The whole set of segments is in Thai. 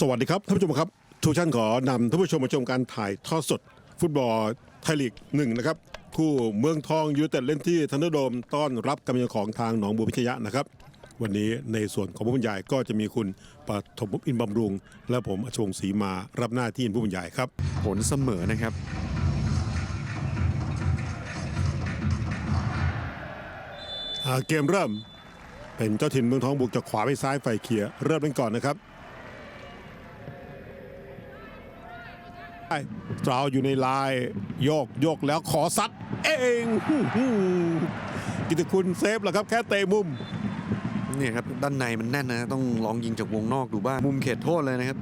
สวัสดีครับท่านผู้ชมครับทุกท่านขอนำท่านผู้ชมมาชมการถ่ายทอดสด ฟุตบอลไทยลีกหนึ่งนะครับคู่เมืองทองยูไนเต็ดเล่นที่ทันเดอร์โดมต้อนรับกำลังของทางหนองบัวพิชยะนะครับ วันนี้ในส่วนของผู้บรรยายก็จะมีคุณปฐมภพอินทร์บำรุง และผมอชงศรีมารับหน้าที่เป็นผู้บรรยายครับ ผลเสมอนะครับ อ่าเกมเริ่ม เป็นเจ้าถิ่นเมืองทองบุกจากขวาไปซ้ายไฟเขียเริ่มเป็นก่อนนะครับ ไอ้ตราวอยู่ในลายโยกโยกแล้วขอซัดเองอื้อหือกิตติคุณเซฟแล้วครับแค่เตะมุมเนี่ยครับด้านในมันแน่นนะต้องลองยิงจากวงนอกดูบ้างมุมเขตโทษเลยนะครับ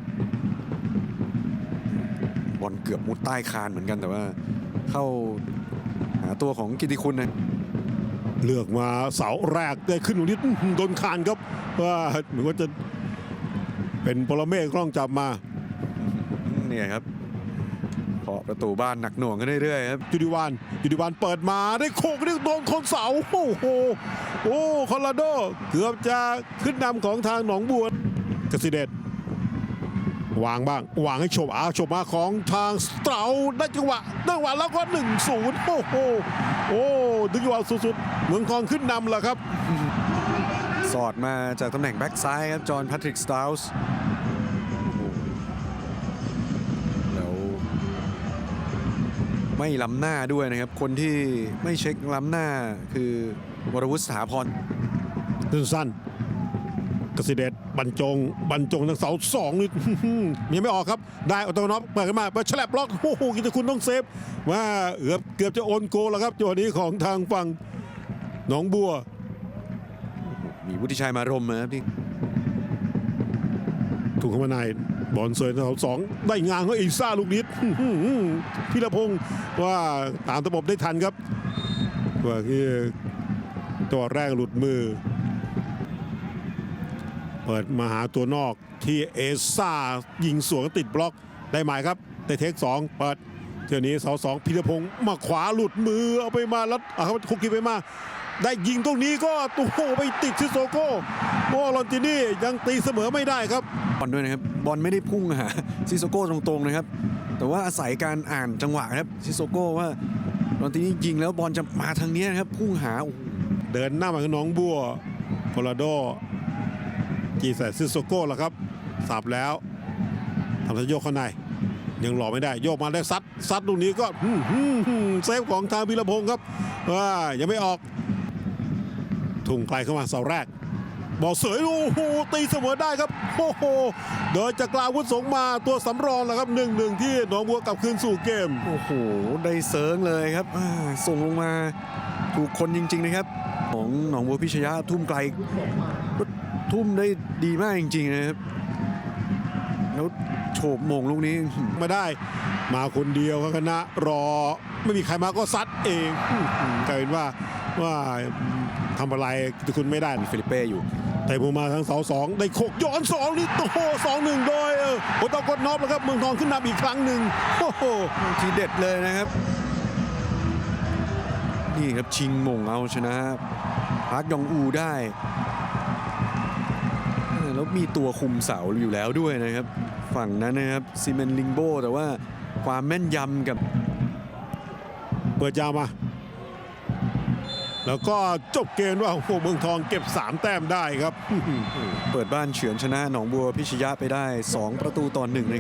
บอลเกือบมุดใต้คานเหมือนกันแต่ว่า เข้าหาตัวของกิติคุณนะเลือกมาเสาแรกได้ขึ้นนิดอื้อหือโดนคานครับว่าเหมือนว่าจะเป็นปรเมฆกล้องจับมาเนี่ยครับ เคาะประตูบ้านหนักหน่วงขึ้นเรื่อยๆครับจูดิวานจูดิวานเปิดมาได้โคกได้โดนคนเสาโอ้โหโอ้คอลราโดเกือบจะขึ้นนำของทางหนองบัวกสิเดชวางบ้างวางให้โฉบอาโฉบมาของทางสเตราได้จังหวะได้จังหวะแล้วก็1นศูนย์โอ้โหโอ้ดึงจังหวะสุดๆเมืองทองขึ้นนำแล้วครับ สอดมาจากตำแหน่งแบ็กซ้ายครับจอห์นแพทริกสตา u ส์ ไม่ล้ำหน้าด้วยนะครับ คนที่ไม่เช็คล้ำหน้าคือวรวุฒิสถาพรสั้นๆกสิเดชบรรจงบรรจงทางเสาสองนี่ยังไม่ออกครับ ได้อัตโนมัติเปิดขึ้นมาเปิดฉลับบล็อกโอ้โหกิตติคุณต้องเซฟว่าเกือบเกือบจะโอนโกลแล้วครับจังหวะนี้ของทางฝั่งหนองบัว มีวุฒิชัยมารมนะครับที่ถูกเข้ามาใน บอลเซยเสาสองได้งานเขาอีซ่าลูกนิดพิรพงศ์ว่าตามระบบได้ทันครับว่าที่ตัวแรกหลุดมือ เปิดมาหาตัวนอกที่เอซ่ายิงสวนติดบล็อกได้หมายครับได้เทคสองเปิด เที่ยวนี้เสาสองพิรพงศ์มาขวาหลุดมือเอาไปมาแล้วเอาครับคุกกี้ไปมา ได้ยิงตรงนี้ก็ตัวโไปติดซิโซโก้โมลอนตินี่ยังตีเสมอไม่ได้ครับบอลด้วยนะครับบอลไม่ได้พุ่งหาซิโซโก้ตรงๆนะครับ แต่ว่าอาศัยการอ่านจังหวะครับซิโซโก้ว่าตอนที่ยิงแล้วบอลจะมาทางเนี้ยนะครับพุ่งหาโอ้โหเดินหน้ามาคือน้องบัวโคลราโดจีใส่ซิโซโก้แล้วครับสับแล้วทำสัญโยกเข้าใน ยังหล่อไม่ได้โยกมาได้ซัดซัดลูกนี้ก็เซฟของทางพิรพงศ์ครับว่ายังไม่ออก ทุ่งไกลเข้ามาเสาแรกบอลเสยโอ้โหตีเสมอได้ครับโอ้โหเดินจากกลาวุฒิสงมาตัวสำรองแล้วครับหนึ่งหนึ่งที่หนองบัวกลับคืนสู่เกมโอ้โหได้เซิร์งเลยครับส่งลงมาถูกคนจริง ๆ นะครับ ของหนองบัวพิชยะทุ่มไกลทุ่มได้ดีมากจริง ๆ นะครับแล้ว โฉบโมงลูกนี้มาได้ มาคนเดียวครับคณะรอ ไม่มีใครมาก็ซัดเองกลายเป็นว่าว่าทำอะไรคุณไม่ได้มีฟิลิปเป้อยู่แต่ผมมาทั้งเสาสองได้โคกย้อนสองนี่โอ้โหสองหนึ่งโดยเออโอตากดน็อปแล้วครับเมืองทองขึ้นนำอีกครั้งหนึ่งโอ้โหทีเด็ดเลยนะครับ นี่ครับชิงม่งเอาชนะพาร์คยองอูได้ แล้วมีตัวคุมเสาอยู่แล้วด้วยนะครับ ฝั่งนั้นนะครับซีเมนลิงโบแต่ว่าความแม่นยำกับ เปิดยาวมา แล้วก็จบเกมว่าของพวกเมืองทองเก็บ 3 แต้มได้ครับ เปิดบ้านเฉือนชนะหนองบัวพิชยะไปได้ 2 ประตูต่อหนึ่งใน